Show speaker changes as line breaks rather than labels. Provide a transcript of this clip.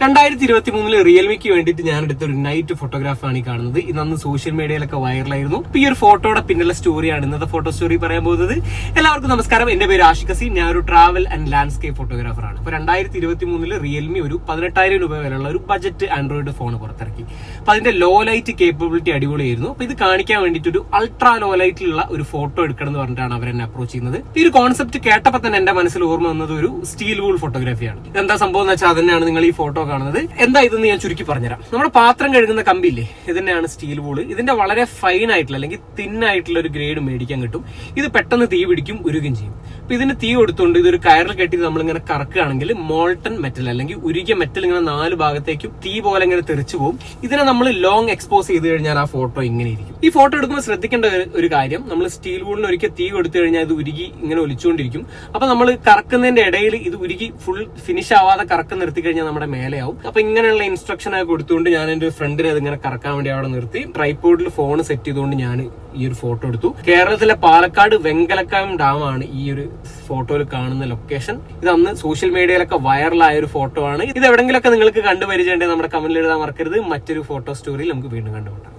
രണ്ടായിരത്തി ഇരുപത്തി മൂന്നിൽ റിയൽമിക്ക് വേണ്ടിയിട്ട് ഞാൻ എടുത്ത ഒരു നൈറ്റ് ഫോട്ടോഗ്രാഫാണ് ഈ കാണുന്നത്. ഇത് അന്ന് സോഷ്യൽ മീഡിയയിലൊക്കെ വൈറലായിരുന്നു ഈ ഒരു ഫോട്ടോയുടെ പിന്നിലെ സ്റ്റോറിയാണ് ഇന്നത്തെ ഫോട്ടോ സ്റ്റോറി പറയാൻ പോകുന്നത്. എല്ലാവർക്കും നമസ്കാരം. എന്റെ പേര് ആഷിഖ് ഹസീൻ. ഞാൻ ഒരു ട്രാവൽ ആൻഡ് ലാൻഡ്സ്കേപ്പ് ഫോട്ടോഗ്രാഫറാണ് ഇപ്പൊ രണ്ടായിരത്തി ഇരുപത്തി മൂന്നിൽ റിയൽമി ഒരു പതിനെട്ടായിരം രൂപ വിലയുള്ള ഒരു ബജറ്റ് ആൻഡ്രോയിഡ് ഫോൺ പുറത്തിറക്കി. അപ്പൊ അതിന്റെ ലോ ലൈറ്റ് കേപ്പബിലിറ്റി അടിപൊളിയായിരുന്നു. അപ്പൊ ഇത് കാണിക്കാൻ വേണ്ടിയിട്ട് ഒരു അൾട്രാ ലോ ലൈറ്റിലുള്ള ഒരു ഫോട്ടോ എടുക്കണം എന്ന് പറഞ്ഞിട്ടാണ് അവർ എന്നെ അപ്രോച്ച് ചെയ്യുന്നത്. ഈ ഒരു കോൺസെപ്റ്റ് കേട്ടപ്പോൾ തന്നെ എന്റെ മനസ്സിൽ ഓർമ്മ വന്നത് ഒരു സ്റ്റീൽ വൂൾ ഫോട്ടോഗ്രാഫിയാണ് ഇതെന്താ സംഭവം എന്ന് വെച്ചാൽ അതന്നെയാണ് നിങ്ങൾ ഈ ഫോട്ടോ കാണുന്നത്. എന്താ ഇതെന്ന് ഞാൻ ചുരുക്കി പറഞ്ഞുതരാം. നമ്മുടെ പാത്രം കഴുകുന്ന കമ്പില്ലേ ഇതിനെയാണ് സ്റ്റീൽ വൂൾ. ഇതിന്റെ വളരെ ഫൈൻ ആയിട്ടുള്ള അല്ലെങ്കിൽ തിൻ ആയിട്ടുള്ള ഒരു ഗ്രേഡ് മേടിക്കാൻ കിട്ടും. ഇത് പെട്ടെന്ന് തീ പിടിക്കും ഉരുകും ചെയ്യും. അപ്പൊ ഇതിന് തീ കൊടുത്തുകൊണ്ട് ഇതൊരു കയറിൽ കെട്ടി നമ്മൾ ഇങ്ങനെ കറക്കുകയാണെങ്കിൽ മോൾട്ടൺ മെറ്റൽ അല്ലെങ്കിൽ ഉരുകിയ മെറ്റൽ ഇങ്ങനെ നാല് ഭാഗത്തേക്കും തീ പോലെ ഇങ്ങനെ തെറിച്ചു പോകും ഇതിനെ നമ്മൾ ലോങ് എക്സ്പോസ് ചെയ്ത് കഴിഞ്ഞാൽ ആ ഫോട്ടോ ഇങ്ങനെ ഇരിക്കും. ഈ ഫോട്ടോ എടുക്കുമ്പോൾ ശ്രദ്ധിക്കേണ്ട ഒരു- കാര്യം നമ്മൾ സ്റ്റീൽ വൂളിന് ഒരിക്കൽ തീ കൊടുത്തു കഴിഞ്ഞാൽ ഇത് ഉരുകി ഇങ്ങനെ ഒലിച്ചുകൊണ്ടിരിക്കും. അപ്പൊ നമ്മൾ കറക്കുന്നതിന്റെ ഇടയിൽ ഇത് ഉരുകി ഫുൾ ഫിനിഷ് ആവാതെ കറക്കം നിർത്തി കഴിഞ്ഞാൽ നമ്മുടെ മേലെയാവും അപ്പൊ ഇങ്ങനെയുള്ള ഇൻസ്ട്രക്ഷൻ ഒക്കെ കൊടുത്തുകൊണ്ട് ഞാൻ എന്റെ ഫ്രണ്ടിനെ അത് ഇങ്ങനെ കറക്കാൻ വേണ്ടി അവിടെ നിർത്തി. ട്രൈപോഡിൽ ഫോൺ സെറ്റ് ചെയ്തുകൊണ്ട് ഞാൻ ഈ ഒരു ഫോട്ടോ എടുത്തു. കേരളത്തിലെ പാലക്കാട് വെങ്കലക്കായം ഡാമാണ് ഈ ഒരു ഫോട്ടോയിൽ കാണുന്ന ലൊക്കേഷൻ ഇത് അന്ന് സോഷ്യൽ മീഡിയയിലൊക്കെ വൈറലായ ഒരു ഫോട്ടോ ആണ്. ഇത് എവിടെങ്കിലൊക്കെ നിങ്ങൾക്ക് കണ്ടുപരിചയമുണ്ടെങ്കിൽ നമ്മുടെ കമന്റിൽ എഴുതാൻ മറക്കരുത്. മറ്റൊരു ഫോട്ടോ സ്റ്റോറിയിൽ നമുക്ക് വീണ്ടും കണ്ടുമുട്ടാം.